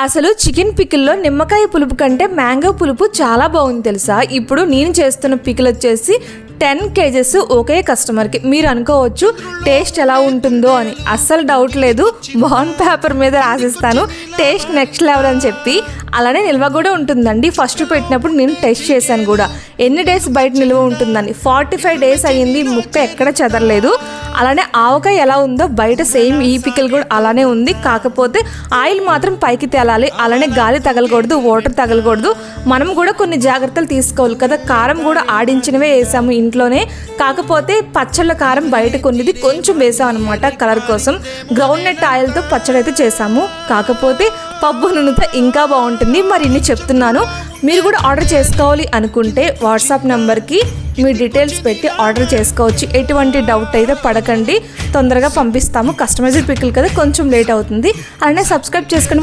అసలు చికెన్ పికిల్లో నిమ్మకాయ పులుపు కంటే మ్యాంగో పులుపు చాలా బాగుంది తెలుసా? ఇప్పుడు నేను చేస్తున్న పికిల్ వచ్చేసి టెన్ కేజెస్ ఒకే కస్టమర్కి. మీరు అనుకోవచ్చు టేస్ట్ ఎలా ఉంటుందో అని. అస్సలు డౌట్ లేదు. బాండ్ పేపర్ మీద రాసిస్తాను. టేస్ట్ నెక్స్ట్ లెవెల్ అని చెప్పి. అలానే నిల్వ కూడా ఉంటుందండి. ఫస్ట్ పెట్టినప్పుడు నేను టెస్ట్ చేశాను కూడా. ఎన్ని డేస్ బయట నిల్వ ఉంటుందని? ఫార్టీ ఫైవ్ డేస్ అయ్యింది ముక్క ఎక్కడ చెదరలేదు. అలానే ఆవకాయ ఎలా ఉందో బయట సేమ్ ఈ పికిల్ కూడా అలానే ఉంది. కాకపోతే ఆయిల్ మాత్రం పైకి తేలాలి. అలానే గాలి తగలకూడదు వాటర్ తగలకూడదు. మనం కూడా కొన్ని జాగ్రత్తలు తీసుకోవాలి కదా. కారం కూడా ఆడించినవే వేసాము ఇంట్లోనే. కాకపోతే పచ్చళ్ళ కారం బయట కొన్నిది కొంచెం వేసాం అనమాట కలర్ కోసం. గ్రౌండ్ నెట్ ఆయిల్తో పచ్చడి అయితే చేసాము. కాకపోతే పప్పు నూనెతో ఇంకా బాగుంటుంది. మరి ఇన్ని చెప్తున్నాను. మీరు కూడా ఆర్డర్ చేసుకోవాలి అనుకుంటే వాట్సాప్ నెంబర్కి మీ డీటెయిల్స్ పెట్టి ఆర్డర్ చేసుకోవచ్చు. ఎటువంటి డౌట్ అయితే పడకండి. తొందరగా పంపిస్తాము. కస్టమైజ్డ్ పిక్కులు కదా కొంచెం లేట్ అవుతుంది. అలానే సబ్స్క్రైబ్ చేసుకోండి